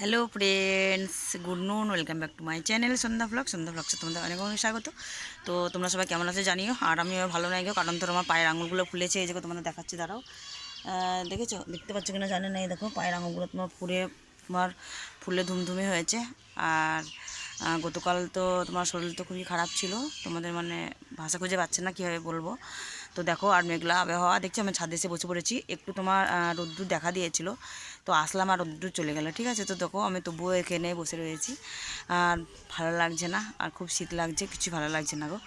Hello friends good noon welcome back to my channel Sandhya vlog Sandhya ব্লগসে তোমাদের অনেক অনেক স্বাগত। তো তোমরা সবাই কেমন আছো জানিও? আর আমিও ভালো নাই গো, কারণ তোর আমার পায়ের আঙুলগুলো ফুলেছে, এই যে তোমাদের দেখাচ্ছি, দাঁড়াও। দেখেছ? দেখতে পাচ্ছ কিনা জানি না, এই দেখো, পায়ের আঙুলগুলো তোমার ফুলে তোমার ফুলে ধুমধুমে হয়েছে। আর গতকাল তো তোমার শরীর তো খুবই খারাপ ছিল। তোমাদের মানে ভাষা খুঁজে পাচ্ছে না, কীভাবে বলব। তো দেখো আর মেঘলা আবহাওয়া, দেখছি আমি ছাদে এসে বসে পড়েছি। একটু তোমার রোদ্দুর দেখা দিয়েছিল। তো আসলাম আর রোদ্দুর চলে গেল, ঠিক আছে? তো দেখো আমি তবুও এখানে বসে রয়েছি। আর ভালো লাগছে না, আর খুব শীত লাগছে, কিছু ভালো লাগছে না গো।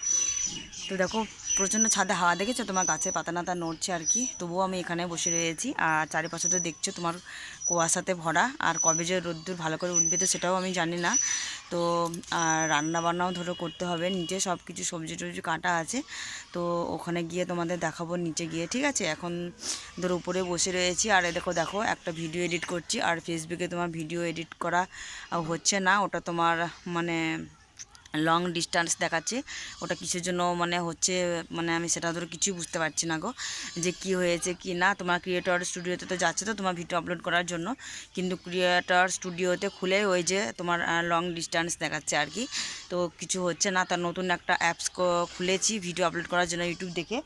তো দেখো প্রচণ্ড ছাদে হাওয়া দেখেছ? তোমার গাছের পাতা নাতা নড়ছে আর কি। তবুও আমি এখানে বসে রয়েছি। আর চারিপাশে তো দেখছ তোমার কুয়াশাতে ভরা। আর কবে যে রোদ্দুর ভালো করে উঠবে তো সেটাও আমি জানি না। তো, আর রান্না বান্নাও ধরো করতে হবে। নিচে সব কিছু সবজি টবজি কাটা আছে। তো ওখানে গিয়ে তোমাদের দেখাবো নিচে গিয়ে, ঠিক আছে? এখন ধরো উপরে বসে রয়েছি। আর দেখো দেখো, একটা ভিডিও এডিট করছি। আর ফেসবুকে তোমার ভিডিও এডিট করা হচ্ছে না। ওটা তোমার মানে লং ডিস্টেন্স দেখাচ্ছে। ওটা কিসের জন্য মানে হচ্ছে মানে আমি সেটা ধরো কিছুই বুঝতে পারছি না গো। যে কি হয়েছে, কি না? তোমার ক্রিয়েটর স্টুডিওতে তো যাচ্ছে তো তোমার ভিডিও আপলোড করার জন্য। কিন্তু ক্রিয়েটর স্টুডিওতে খুলে ওই যে তোমার লং ডিস্টেন্স দেখাচ্ছে আর কি। তো কিছু হচ্ছে না তার নতুন একটা অ্যাপস খুলেছি ভিডিও আপলোড করার জন্য ইউটিউব দেখে।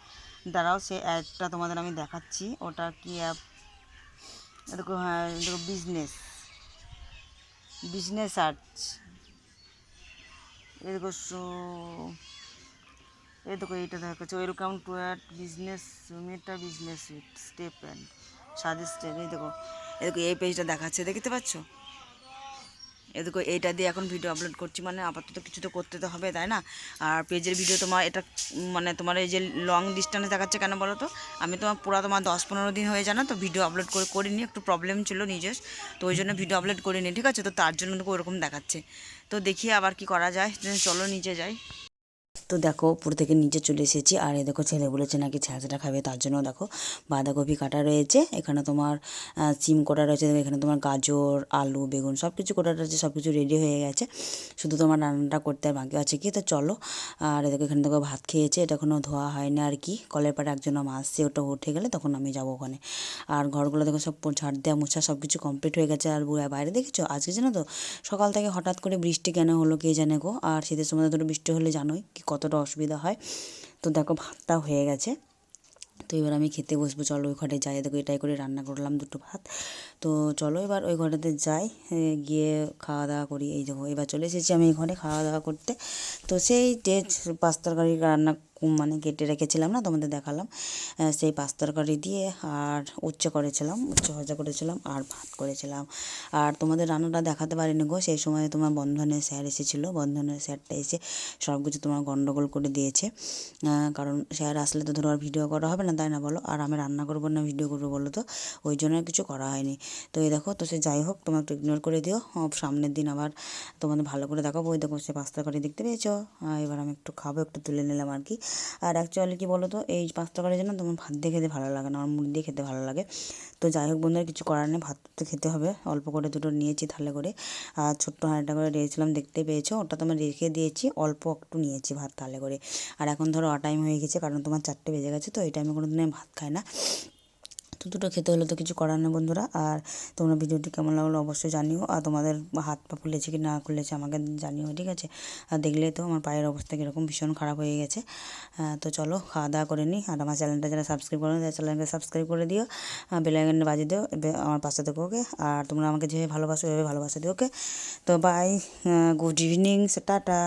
দাঁড়াও, সে অ্যাপটা তোমাদের আমি দেখাচ্ছি। ওটা কি অ্যাপ দেখো হ্যাঁ বিজনেস বিজনেস সার্চ এই দেখো সো এই দেখো, এইটা দেখাচ্ছে welcome to at business meta business with step and suggested এই দেখো। এই দেখো, এই পেজটা দেখাচ্ছে, দেখতে পাচ্ছ? এই দেখো এইটা দিয়ে এখন ভিডিও আপলোড করছি মানে আপাতত কিছু তো করতে তো হবে, তাই না? আর পেজের ভিডিও তোমার এটা মানে তোমার এই যে লং ডিস্টেন্স দেখাচ্ছে কেন বলো তো? আমি তোমার পুরো তোমার দশ পনেরো দিন হয়ে যায় না তো ভিডিও আপলোড করে, করিনি, একটু প্রবলেম ছিল নিজের, তো ওই জন্য ভিডিও আপলোড করিনি, ঠিক আছে? তো তার জন্য ওরকম দেখাচ্ছে। তো দেখি আবার কি করা যায়, চলো নিচে যাই। তো দেখো, উপর থেকে নিচে চলে এসেছি। আর এ দেখো, ছেলে বলেছে নাকি ছ্যাঁচড়া খাবে, তার জন্য দেখো বাঁধাকপি কাটা রয়েছে। এখানে তোমার সিম কোটা রয়েছে এখানে তোমার গাজর, আলু, বেগুন সব কিছু কোটা রয়েছে সব কিছু রেডি হয়ে গেছে। শুধু তোমার রান্নাটা করতে বাকি আছে কি? তো চলো। আর দেখো, এখানে দেখো ভাত খেয়েছে, এটা এখনও ধোয়া হয়নি আর কি। কলের পাড়ে একজন আমার আসছে, ওটা উঠে গেলে তখন আমি যাব ওখানে। আর ঘরগুলো দেখো সব ঝাড় দেওয়া মোছা সব কিছু কমপ্লিট হয়ে গেছে। আর বুড়া বাইরে দেখেছ? আজকে জানো তো, সকাল থেকে হঠাৎ করে বৃষ্টি কেন হলো কে জানে গো? আর শীতের সময় ধরো বৃষ্টি হলে জানোই কি কতটা অসুবিধা হয়। তো দেখো ভাতটা হয়ে গেছে। তো এবার আমি খেতে বসবো। চলো ওই ঘরে যাই। দেখো এটাই করে রান্না করলাম দুটো ভাত। তো চলো এবার ওই ঘরেতে যাই। গিয়ে খাওয়া দাওয়া করি। এই দেখো এবার চলে এসেছি আমি এই ঘরে খাওয়া দাওয়া করতে। তো সেই যে পাঁচ তরকারি রান্না মানে কেটে রেখেছিলাম না, তোমাদের দেখালাম। সেই পাঁচ তরকারি দিয়ে আর উচ্ছে করেছিলাম উচ্ছে ভাজা করেছিলাম আর ভাত করেছিলাম। আর তোমাদের রান্নাটা দেখাতে পারিনি গো, সেই সময় তোমার বন্ধনের স্যার এসেছিল, বন্ধনের স্যারটা এসে সব কিছু তোমার গন্ডগোল করে দিয়েছে। কারণ স্যার আসলে তো ধরো আর ভিডিও করা হবে না, তাই না বলো? আর আমি রান্না করব না, ভিডিও করব বলো তো? ওই জন্য কিছু করা হয়নি। তো এই দেখো, তো সে যাই হোক, তোমার একটু ইগনোর করে দিও। সামনের দিন আবার তোমাদের ভালো করে দেখাবো। ওই দেখো, সে পাঁচটা করে দেখতে পেয়েছ? এবার আমি একটু খাব, একটু তুলে নিলাম আর কি। আর অ্যাকচুয়ালি কী বলো তো এই পাঁচটা করে জন্য তোমার ভাত দিয়ে খেতে ভালো লাগে না আমার মুড়ি দিয়ে খেতে ভালো লাগে। তো যাই হোক বন্ধুরা, কিছু করার নেই, ভাত তো খেতে হবে, অল্প করে দুটো নিয়েছি থালে করে। আর ছোট্ট হাঁড়িটা করে রেখেছিলাম, দেখতে পেয়েছ? ওটা তোমার রেখে দিয়েছি, অল্প একটু নিয়েছি ভাত থালে করে। আর এখন ধরো অ টাইম হয়ে গেছে, কারণ তোমার চারটে বেজে গেছে, তো এই টাইমে কোনো দিন ভাত খায় না। তো দুটো খেতে হলে তো কিছু করার নেই বন্ধুরা। আর তোমরা ভিডিওটি কেমন লাগল অবশ্যই জানিও। আর তোমাদের হাত পা ফুলেছে কি না খুলেছে আমাকে জানিও, ঠিক আছে? আর দেখলেই তো আমার পায়ের অবস্থা কীরকম ভীষণ খারাপ হয়ে গেছে। তো চলো খাওয়া দাওয়া করে নিই। আর আমার চ্যানেলটা যারা সাবস্ক্রাইব করো তারা চ্যানেলকে সাবস্ক্রাইব করে দিও। বেলাইকনটা বাজিয়ে দিও আমার পাশে থেকে, ওকে? আর তোমরা আমাকে যেভাবে ভালোবাসো ওইভাবে ভালোবাসা দিও, ওকে? তো বাই গুড ইভিনিং টাটা।